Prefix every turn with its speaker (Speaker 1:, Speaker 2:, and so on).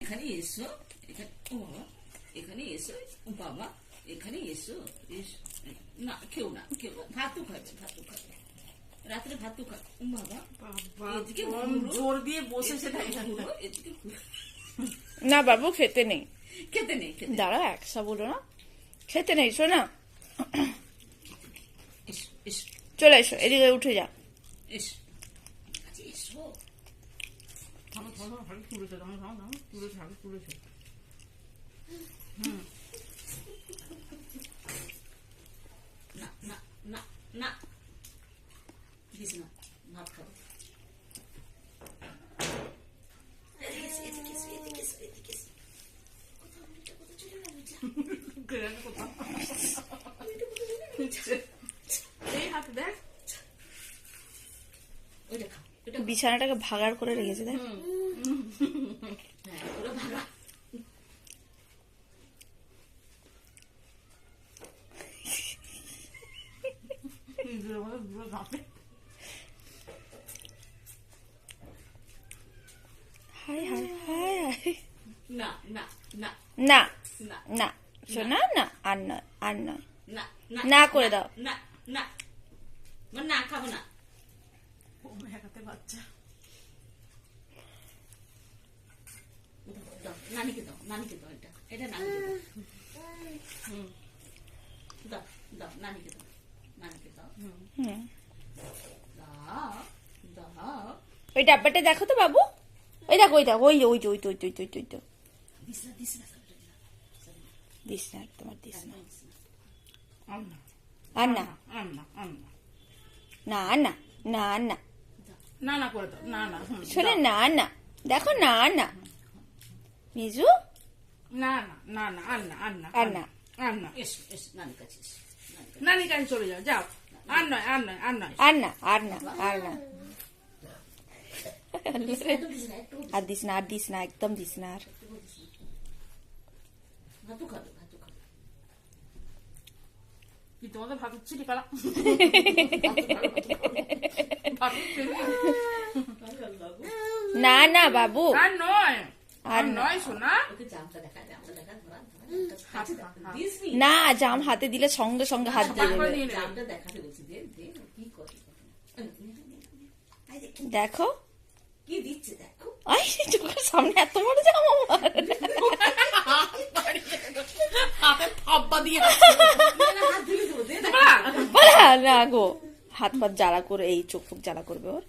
Speaker 1: এখানে এসো এখানে ও বাবা এখানে এসো ও বাবা এখানে এসো এসো না কেউ না কেউ না ভাতও খাবে ভাতও খাবে। রাত্রে ভাতও খাবে। ও বাবা এদিকে
Speaker 2: জোর দিয়ে
Speaker 1: এদিকে ঘুরো।
Speaker 3: না বাবু খেতে নেই।
Speaker 1: খেতে নেই।
Speaker 3: দাঁড়াও একসা বলো না। খেতে নেই শোনা। চলে এসো এদিকে উঠে যা।
Speaker 1: এসো।
Speaker 2: হাতে দেখ
Speaker 1: ওইটা খাও ওইটা
Speaker 3: বিছানাটাকে ভাগাড় করে রেখেছে দেখ
Speaker 1: হ্যাঁ ওটা ভাগা
Speaker 2: ইঁদুরের মতো দুটো দাঁতে।
Speaker 3: হাই হাই হাই হাই
Speaker 1: না না না
Speaker 3: না
Speaker 1: না
Speaker 3: না শোনা না আর নয় আর নয়
Speaker 1: না
Speaker 3: না করে দাও।
Speaker 1: না না মানে না খাব না
Speaker 2: ও
Speaker 1: নানিকে দাও নানিকে দাও এটা। এটা নানিকে দাও। হুম। দাও দাও নানিকে দাও নানিকে দাও।
Speaker 3: হুম।
Speaker 1: দাও দাও।
Speaker 3: ওই ডাব্বাটা দেখো তো বাবু। ওই দেখো ওই দেখো ওই যে, ওই যে, ওই তো ওই তো ওই তো, ওই তো, ওই তো
Speaker 1: দিস না না
Speaker 3: দিস না তোমার দিস না
Speaker 2: আন না,
Speaker 3: আর না
Speaker 2: না, না।
Speaker 3: না না না না
Speaker 2: না না করে দাও। না না হুম,
Speaker 3: শোনে। না না দেখো না না মিজু
Speaker 2: না না না না আন না আন না
Speaker 3: আর না।
Speaker 2: আন না
Speaker 1: এসো এসো নানির কাছে এসো নানির কাছে
Speaker 2: নানি কাছে চলে যাও যাও আর নয় আর নয় আর নয়
Speaker 3: আর না আর না আর না
Speaker 1: একদম দিস না একটু
Speaker 3: আর দিস না আর দিস না একদম দিস না আর
Speaker 1: ভাতও খাবে ভাতও খাবে
Speaker 2: কি তোমাদের ভাত চিলি করা ভাত চিলি
Speaker 3: না না বাবু
Speaker 2: আর নয়
Speaker 3: আর
Speaker 2: নয়
Speaker 1: নি?
Speaker 3: না জাম হাতে দিলে সঙ্গে সঙ্গে হাত দিয়ে দেবে। দেখো।
Speaker 1: কি দিচ্ছে দেখো।
Speaker 3: আই চোখের সামনে এত বড় জাম আমার।
Speaker 1: না,
Speaker 3: না গো। হাত পাত জ্বালা করে এই চোখ ফুক জ্বালা করবে ওর।